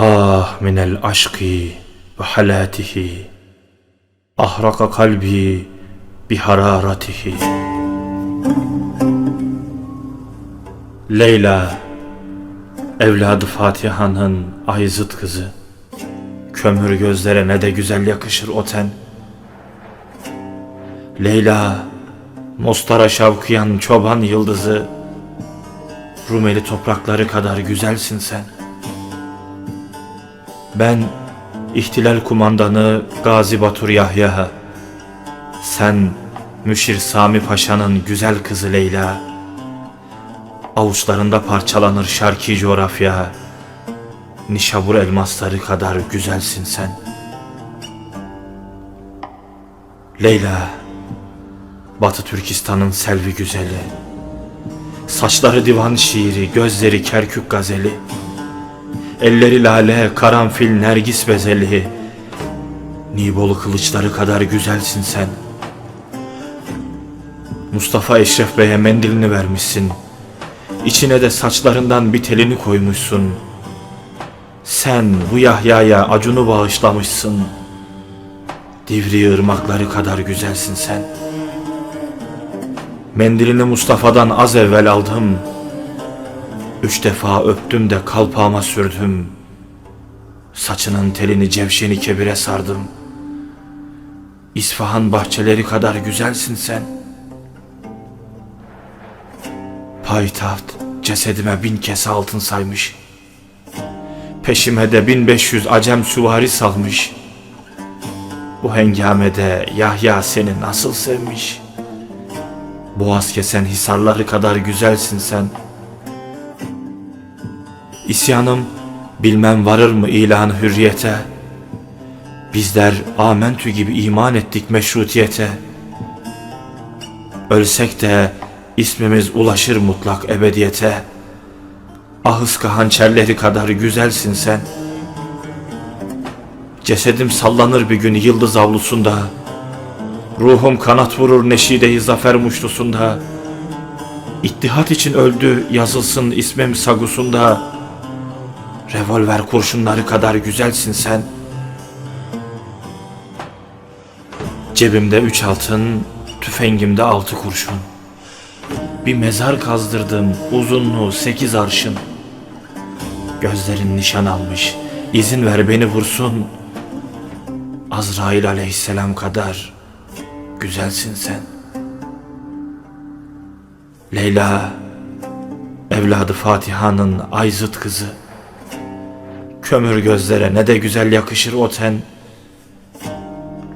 Ah minel aşkı ve halatihi Ahraka kalbi bi hararatihi. Leyla Evladı Fatiha'nın ayzıt kızı. Kömür gözlere ne de güzel yakışır o ten. Leyla Mostara şavkıyan çoban yıldızı. Rumeli toprakları kadar güzelsin sen Ben ihtilal kumandanı Gazi Batur Yahya Sen Müşir Sami Paşa'nın güzel kızı Leyla Avuçlarında parçalanır şarki coğrafya Nişabur elmasları kadar güzelsin sen. Leyla Batı Türkistan'ın selvi güzeli Saçları divan şiiri, gözleri Kerkük gazeli Elleri lale, karanfil, nergis bezeli Nibolu kılıçları kadar güzelsin sen. Mustafa Eşref Bey'e mendilini vermişsin. İçine de saçlarından bir telini koymuşsun. Sen bu Yahya'ya acunu bağışlamışsın. Divri ırmakları kadar güzelsin sen. Mendilini Mustafa'dan az evvel aldım Üç defa öptüm de kalpağıma sürdüm. Saçının telini cevşeni kebire sardım. İsfahan bahçeleri kadar güzelsin sen. Payitaht cesedime bin kese altın saymış. Peşime de bin beş yüz acem süvari salmış. Bu hengamede Yahya seni nasıl sevmiş? Boğaz kesen hisarları kadar güzelsin sen İsyanım bilmem varır mı ilan hürriyete? Bizler amentü gibi iman ettik meşrutiyete. Ölsek de ismimiz ulaşır mutlak ebediyete. Ahıska hançerleri kadar güzelsin sen. Cesedim sallanır bir gün yıldız avlusunda. Ruhum kanat vurur neşideyi zafer muştusunda. İttihat için öldü yazılsın ismim sagusunda Revolver kurşunları kadar güzelsin sen Cebimde üç altın, tüfengimde altı kurşun Bir mezar kazdırdım uzunluğu sekiz arşın Gözlerin nişan almış, izin ver beni vursun Azrail aleyhisselam kadar güzelsin sen. Leyla, evladı Fatiha'nın ayzıt kızı. Kömür gözlere ne de güzel yakışır o ten.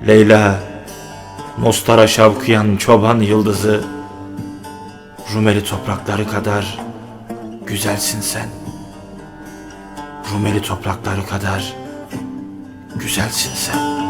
Leyla, Mostara şavkıyan çoban yıldızı. Rumeli toprakları kadar güzelsin sen. Rumeli toprakları kadar güzelsin sen.